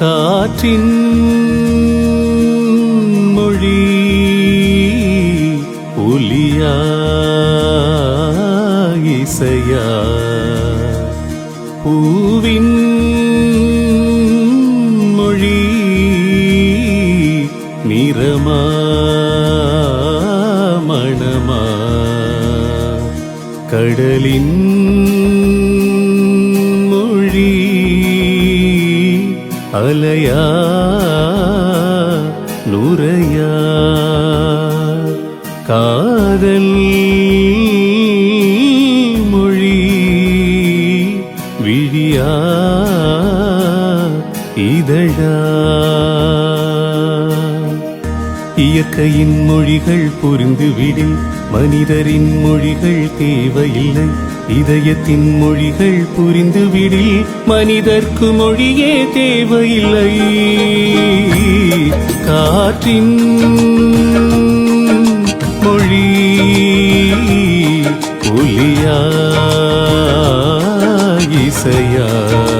காற்றின் மொழி ஒலியா இசையா? பூவின் மொழி நிறமா மணமா? கடலின் அலையா நுரையா காதல் மொழி விழியா இதழா. இயற்கையின் மொழிகள் புரிந்துவிடில் மனிதரின் மொழிகள் தேவையில்லை. இதயத்தின் மொழிகள் புரிந்துவிடில் மனிதர்க்கு மொழியே தேவையில்லை. காற்றின் மொழி ஒலியா இசையா.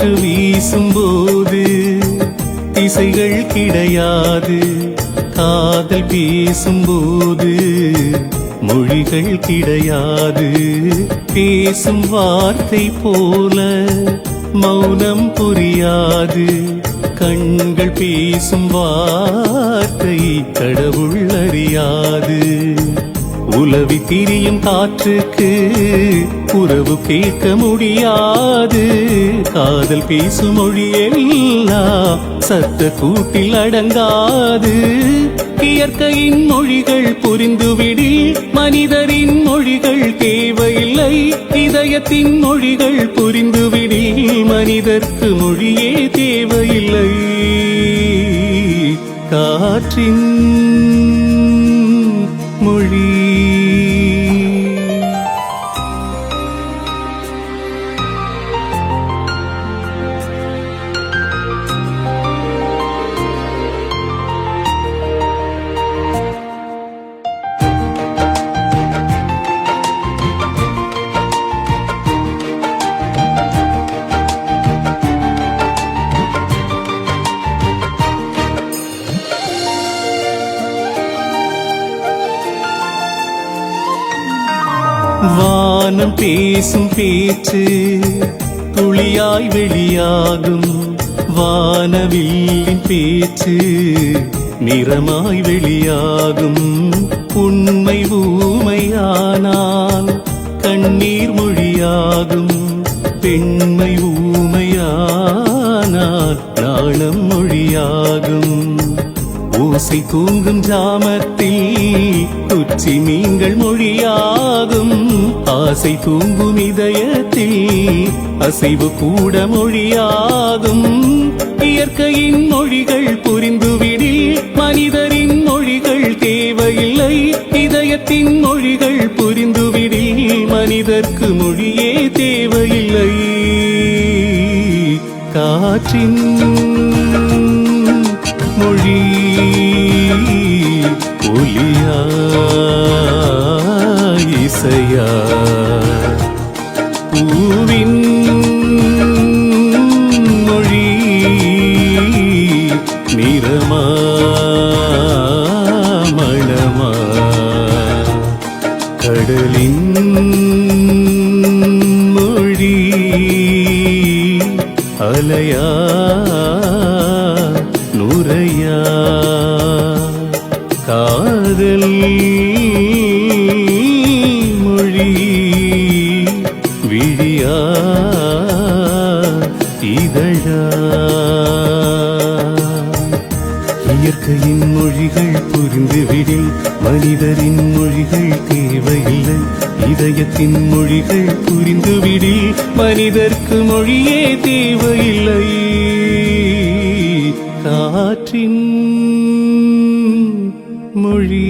காற்று வீசும்போது திசைகள் கிடையாது. காதல் பேசும்போது மொழிகள் கிடையாது. பேசும் வார்த்தை போல மௌனம் புரியாது. கண்கள் பேசும் வார்த்தை கடவுள் அறியாது. உலவி திரியும் காற்றுக்கு உறவு கேட்க முடியாது. காதல் பேசும் மொழியெல்லாம் சத்த கூட்டில் அடங்காது. இயற்கையின் மொழிகள் புரிந்துவிடி மனிதரின் மொழிகள் தேவையில்லை. இதயத்தின் மொழிகள் புரிந்துவிடி மனிதர்க்கு மொழியே தேவையில்லை. காற்றின் வானம் பேசும் பேச்சு துளியாய் வெளியாகும் வானவில்லின் பேச்சு நிறமாய் வெளியாகும் உண்மை ஊமையானால் கண்ணீர் மொழியாகும் பெண்மை ஊமையானால் ஓசை தூங்கும் ஜாமத்தில் உச்சி நீங்கள் மொழியாகும். ஆசை தூங்கும் இதயத்தில் அசைவு கூட மொழியாகும். இயற்கையின் மொழிகள் புரிந்துவிடில் மனிதரின் மொழிகள் தேவையில்லை. இதயத்தின் மொழிகள் புரிந்துவிடில் மனிதர்க்கு மொழியே தேவையில்லை. காற்றின் மொழி ஒலியா இசையா? பூவின் மொழி நிறமா மணமா? கடலின் மொழி அலையா? நுரையா காதல் மொழி விழியா இதழா? இயற்கையின் மொழிகள் புரிந்துவிடில் மனிதரின் மொழிகள் தேவையில்லை. இதயத்தின் மொழிகள் புரிந்துவிடில் மனிதர்க்கு மொழியே தேவையில்லை. மொழி